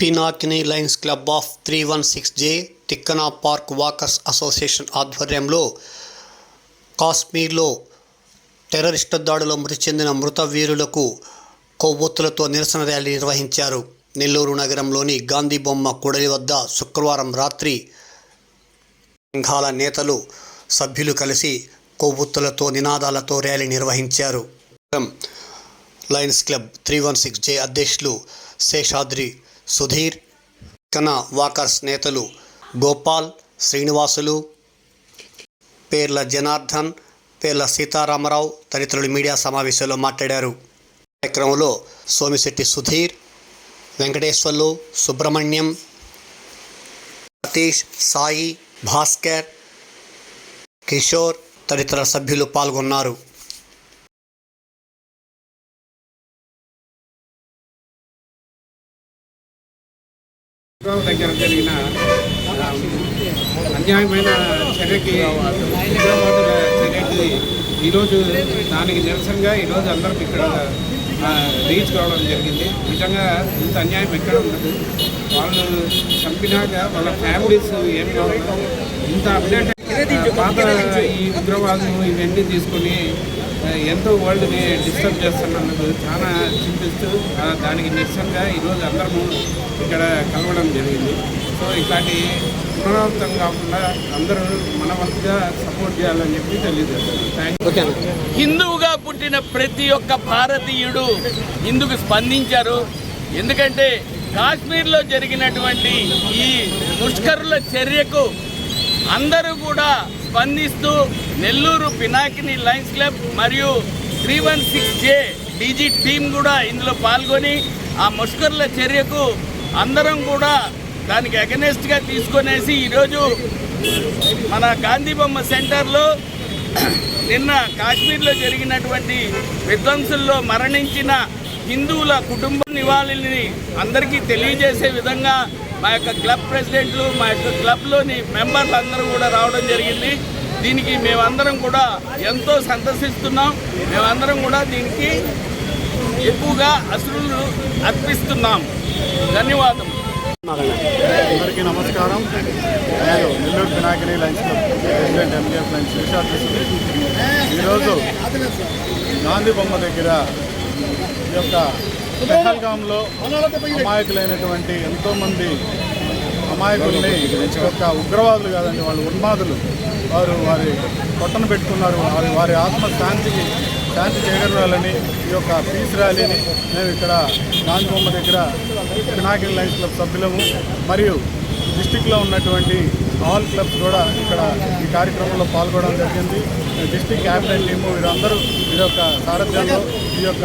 Pinakini Lions Club of three one six J Tikkana park walkers association ఆధ్వర్యంలో కాశ్మీర్లో terrorist దాడిలో మృతి చెందిన మృత వీరులకు కొవ్వొత్తులతో నిరసన ర్యాలీ నిర్వహించారు. నెల్లూరు నగరంలోని గాంధీ బొమ్మ కూడలి వద్ద శుక్రవారం రాత్రి సంఘాల నేతలు సభ్యులు కలిసి కొవ్వొత్తులతో నినాదాలతో ర్యాలీ నిర్వహించారు. Lions Club three one six J అధ్యక్షులు శేషాద్రి సుధీర్ కన వాకర్స్ నేతలు గోపాల్ శ్రీనివాసులు పేర్ల జనార్దన్ పేర్ల సీతారామరావు తదితరులు మీడియా సమావేశంలో మాట్లాడారు. కార్యక్రమంలో సోమిశెట్టి సుధీర్ వెంకటేశ్వర్లు సుబ్రహ్మణ్యం సతీష్ సాయి భాస్కర్ కిషోర్ తదితర సభ్యులు పాల్గొన్నారు. దగ్గర జరిగిన అన్యాయమైన చర్యకి ఉగ్రవాదుల చర్యకి ఈరోజు దానికి నిరసనగా ఈరోజు అందరికి ఇక్కడ రీచ్ కావడం జరిగింది. నిజంగా ఇంత అన్యాయం ఎక్కడ ఉండదు వాళ్ళు చంపినాక వాళ్ళ ఫ్యామిలీస్ ఏం కావాలి? ఇంత అప్డేట్ పాత ఈ ఉగ్రవాదులు ఇవన్నీ తీసుకొని ఎంతో వరల్డ్ని డిస్టర్బ్ చేస్తున్నందుకు చాలా చింతిస్తూ దానికి నిరసనగా ఈరోజు అందరము ఇక్కడ కలవడం జరిగింది. సో ఇట్లాంటి పునరావృతం కాకుండా అందరూ మన వంతుగా సపోర్ట్ చేయాలని చెప్పి తెలియజేస్తాను హిందువుగా పుట్టిన ప్రతి ఒక్క భారతీయుడు ఇందుకు స్పందించారు. ఎందుకంటే కాశ్మీర్లో జరిగినటువంటి ఈ ముష్కరుల చర్యకు అందరూ కూడా స్పందిస్తూ నెల్లూరు పినాకిని లయన్స్ క్లబ్ మరియు three one six J DG team కూడా ఇందులో పాల్గొని ఆ ముష్కర్ల చర్యకు అందరం కూడా దానికి అగనెస్ట్గా తీసుకొనేసి ఈరోజు మన గాంధీ బొమ్మ సెంటర్లో నిన్న కాశ్మీర్లో జరిగినటువంటి విధ్వంసుల్లో మరణించిన హిందువుల కుటుంబ నివాళుల్ని అందరికీ తెలియజేసే విధంగా మా యొక్క క్లబ్ ప్రెసిడెంట్లు మా యొక్క క్లబ్లోని మెంబర్లు అందరూ కూడా రావడం జరిగింది. దీనికి మేమందరం కూడా ఎంతో సంతసిస్తున్నాం మేమందరం కూడా దీనికి ఎక్కువగా అసలు అర్పిస్తున్నాం. ధన్యవాదం. అందరికీ నమస్కారం. నేను Nellore Pinakini Lions club president MKF lunch Visakha ఈరోజు గాంధీ బొమ్మ దగ్గర ఈ యొక్క పెహల్గాంలో అమాయకులైనటువంటి ఎంతోమంది అమాయకుల్ని ఒక ఉగ్రవాదులు కాదండి వాళ్ళు ఉన్మాదులు. వారు వారి పొట్టను పెట్టుకున్నారు వారి వారి ఆత్మ శాంతికి శాంతి చేకూరాలని ఈ యొక్క పీస్ ర్యాలీని మేము ఇక్కడ గాంధీ బొమ్మ దగ్గర పినాకిల్ లైన్స్ క్లబ్ సభ్యులము మరియు డిస్టిక్లో ఉన్నటువంటి ఆల్ క్లబ్స్ కూడా ఇక్కడ ఈ కార్యక్రమంలో పాల్గొనడం జరిగింది. డిస్టిక్ క్యాబినెట్ టీము వీరందరూ ఈ యొక్క సారథ్యంలో ఈ యొక్క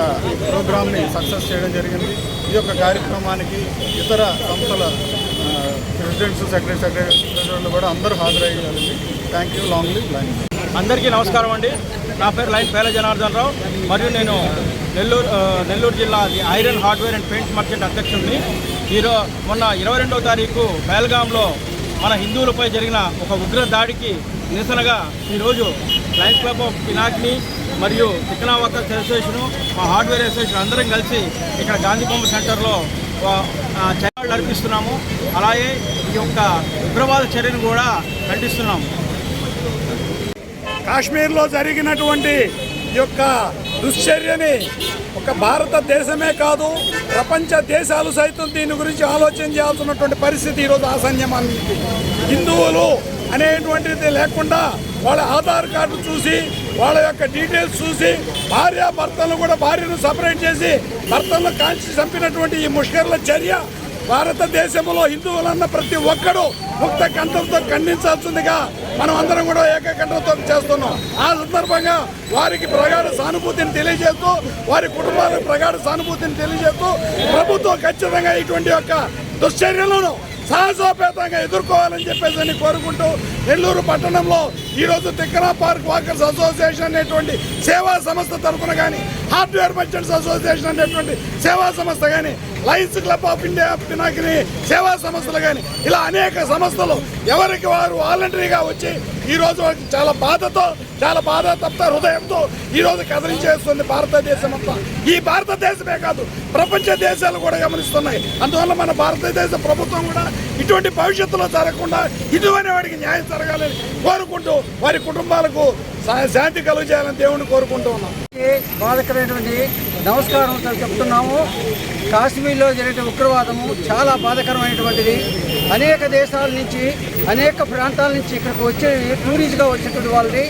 ప్రోగ్రామ్ని సక్సెస్ చేయడం జరిగింది. ఈ యొక్క కార్యక్రమానికి ఇతర సంస్థల ప్రెసిడెంట్స్ సెక్రటరీ సెక్రటరీ కూడా అందరూ హాజరయ్యారండి thank you long live Lions అందరికీ నమస్కారం అండి. నా పేరు లైన్ పేల జనార్దన్ రావు. మరియు నేను నెల్లూరు నెల్లూరు జిల్లా iron hardware and paint market అధ్యక్షుడిని. ఈరో మొన్న ఇరవై రెండవ తారీఖు బెల్గాంలో మన హిందువులపై జరిగిన ఒక ఉగ్ర దాడికి నిరసనగా ఈరోజు లయన్స్ క్లబ్ ఆఫ్ పినాక్ని మరియు తిక్కనా వర్కర్స్ అసోసియేషను మా హార్డ్వేర్ అసోసియేషన్ అందరం కలిసి ఇక్కడ గాంధీ బొమ్మ సెంటర్లో చర్యలు నడిపిస్తున్నాము. అలాగే ఈ యొక్క ఉగ్రవాద చర్యను కూడా ఖండిస్తున్నాము. కాశ్మీర్లో జరిగినటువంటి ఈ యొక్క దుశ్చర్యని ఒక భారతదేశమే కాదు ప్రపంచ దేశాలు సైతం దీని గురించి ఆలోచన చేయాల్సినటువంటి పరిస్థితి ఈరోజు ఆసన్యమైంది హిందువులు అనేటువంటిది లేకుండా వాళ్ళ ఆధార్ కార్డు చూసి వాళ్ళ యొక్క డీటెయిల్స్ చూసి భార్య భర్తలను కూడా భార్యను సపరేట్ చేసి భర్తలను కాల్చి చంపినటువంటి ఈ ముష్కర్ల చర్య భారతదేశంలో హిందువులన్న ప్రతి ఒక్కరూ ముక్త కంఠంతో ఖండించాల్సిందిగా మనం అందరం కూడా ఏకకంఠంతో చేస్తున్నాం. ఆ సందర్భంగా వారికి ప్రగాఢ సానుభూతిని తెలియజేస్తూ వారి కుటుంబాలకు ప్రగాఢ సానుభూతిని తెలియజేస్తూ ప్రభుత్వం ఖచ్చితంగా ఇటువంటి యొక్క దుశ్చర్యలను సాహసోపేతంగా ఎదుర్కోవాలని చెప్పేసి కోరుకుంటూ నెల్లూరు పట్టణంలో ఈరోజు తిక్కన పార్క్ వాకర్స్ అసోసియేషన్ అనేటువంటి సేవా సంస్థ తరఫున కానీ హార్డ్వేర్ మర్చెంట్స్ అసోసియేషన్ అనేటువంటి సేవా సంస్థ కానీ Lions Club of India Pinakini సేవా సంస్థలు కానీ ఇలా అనేక సంస్థలు ఎవరికి వారు వాలంటరీగా వచ్చి ఈ రోజు వాళ్ళకి చాలా బాధతో చాలా బాధ తప్ప హృదయంతో ఈ రోజు కదిలించేస్తుంది భారతదేశం అంతా. ఈ భారతదేశమే కాదు ప్రపంచ దేశాలు కూడా గమనిస్తున్నాయి. అందువల్ల మన భారతదేశ ప్రభుత్వం కూడా ఇటువంటి భవిష్యత్తులో జరగకుండా ఇటువంటి వాడికి న్యాయం జరగాలని కోరుకుంటూ వారి కుటుంబాలకు శాంతి శాంతి కలుగజేయాలని దేవుని కోరుకుంటూ ఉన్నాం. బాధకరమైనటువంటి నమస్కారం చెప్తున్నాము. కాశ్మీర్లో జరిగిన ఉగ్రవాదము చాలా బాధకరమైనటువంటిది. అనేక దేశాల నుంచి అనేక ప్రాంతాల నుంచి ఇక్కడికి వచ్చే టూరిస్ట్గా వచ్చేటువంటి వాళ్ళని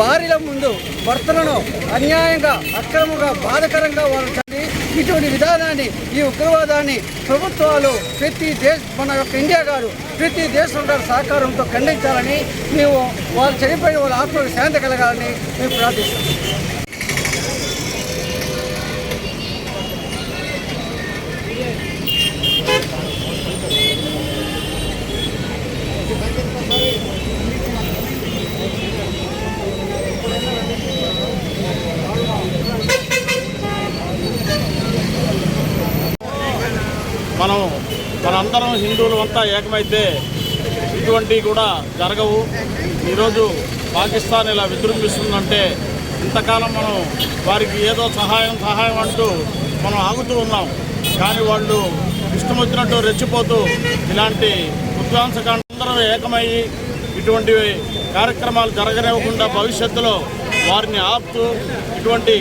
భార్యల ముందు భర్తలను అన్యాయంగా అక్రమంగా బాధకరంగా వాళ్ళు చంపి ఇటువంటి విధానాన్ని ఈ ఉగ్రవాదాన్ని ప్రభుత్వాలు ప్రతి దేశ మన యొక్క ఇండియా గారు ప్రతి దేశం సహకారంతో ఖండించాలని మేము వాళ్ళు చనిపోయిన వాళ్ళ ఆత్మకు శాంతి కలగాలని మేము ప్రార్థిస్తున్నాం. మనం మనందరం హిందువులు అంతా ఏకమైతే ఇటువంటివి కూడా జరగవు. ఈరోజు పాకిస్తాన్ ఇలా విజృంభిస్తుందంటే ఇంతకాలం మనం వారికి ఏదో సహాయం సహాయం అంటూ మనం ఆగుతూ ఉన్నాం. కానీ వాళ్ళు ఇష్టం వచ్చినట్టు రెచ్చిపోతూ ఇలాంటి విధ్వంసకాండ అందరం ఏకమయ్యి ఇటువంటి కార్యక్రమాలు జరగనివ్వకుండా భవిష్యత్తులో వారిని ఆపుతూ ఇటువంటి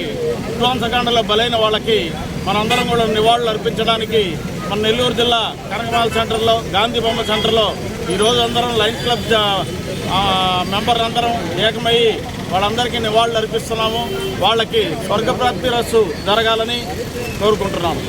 విధ్వంసకాండలో బలైన వాళ్ళకి మనందరం కూడా నివాళులు అర్పించడానికి మన నెల్లూరు జిల్లా కనకమాల సెంటర్లో గాంధీ బొమ్మ సెంటర్లో ఈరోజు అందరం లైన్ క్లబ్ జా- మెంబర్ అందరం ఏకమయ్యి వాళ్ళందరికీ నివాళులు అర్పిస్తున్నాము. వాళ్ళకి స్వర్గప్రాప్తి రస్సు జరగాలని కోరుకుంటున్నాము.